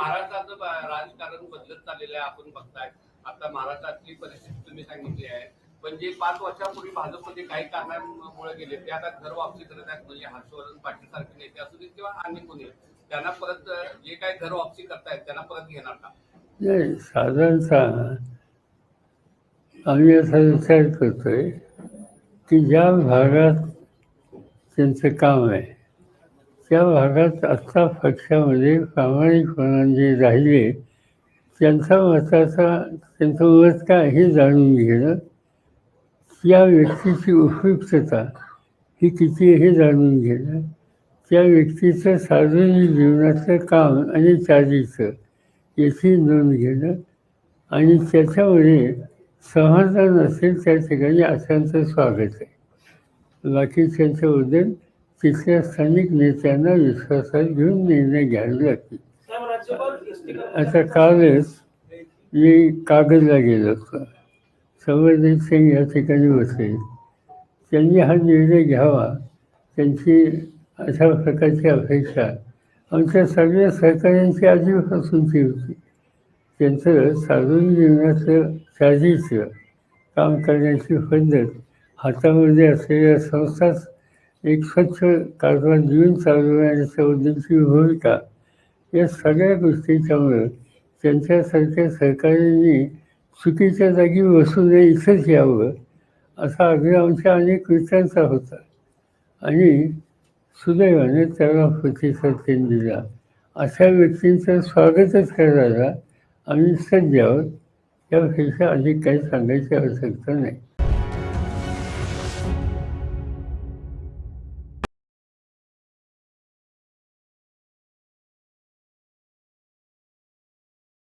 महाराष्ट्राचं राजकारण बदलत चाललेलं आहे आपण बघताय. आता महाराष्ट्रातली परिस्थिती तुम्ही सांगितली आहे. पण जे पाच वर्षापूर्वी भाजपमध्ये काही कारणांमुळे गेले ते आता घर वापसी करत आहेत म्हणजे हर्षवर्धन पाटील सारखे नेते असू देत किंवा अन्य कोणी. त्यांना परत जे काही घर वापसी करतायत त्यांना परत घेणार का? नाही साधारणतः आम्ही असा विचार करतोय की ज्या भागात त्यांचं काम आहे त्या भागात आत्ता पक्षामध्ये प्रामाणिकपणाने जे राहिले त्यांचा मताचा त्यांचं मत काय हे जाणून घेणं त्या व्यक्तीची उपयुक्तता ही किती हे जाणून घेणं त्या व्यक्तीचं सार्वजनिक जीवनाचं काम आणि चालीचं याची नोंद घेणं आणि त्याच्यामध्ये समाधान असेल त्या ठिकाणी अशांचं स्वागत आहे. बाकी त्यांच्याबद्दल तिथल्या स्थानिक नेत्यांना विश्वासात घेऊन निर्णय घ्यावे लागतील आता कालच मी कागदला गेलो होतो. संवर्धित सिंग या ठिकाणी होते. त्यांनी हा निर्णय घ्यावा. त्यांची अशा प्रकारची अपेक्षा. आमच्या सगळ्या सहकाऱ्यांची आधीपासूनची होती. त्यांचं साधून जीवनाचं चालीचं काम करण्याची पद्धत हातामध्ये असलेल्या संस्थाच एक स्वच्छ कारभार जीवन चालवण्याच्या उद्देशी भूमिका. या सगळ्या गोष्टीच्यामुळं त्यांच्यासारख्या सरकारांनी चुकीच्या जागी बसू नये इथंच यावं असा आग्रह आमच्या अनेक विचारांचा होता. आणि सुदैवाने त्याला प्रतिसाद त्यांनी दिला. अशा व्यक्तींचं स्वागतच करायला आम्ही सज्ज आहोत यापेक्षा अधिक काही सांगायची आवश्यकता नाही.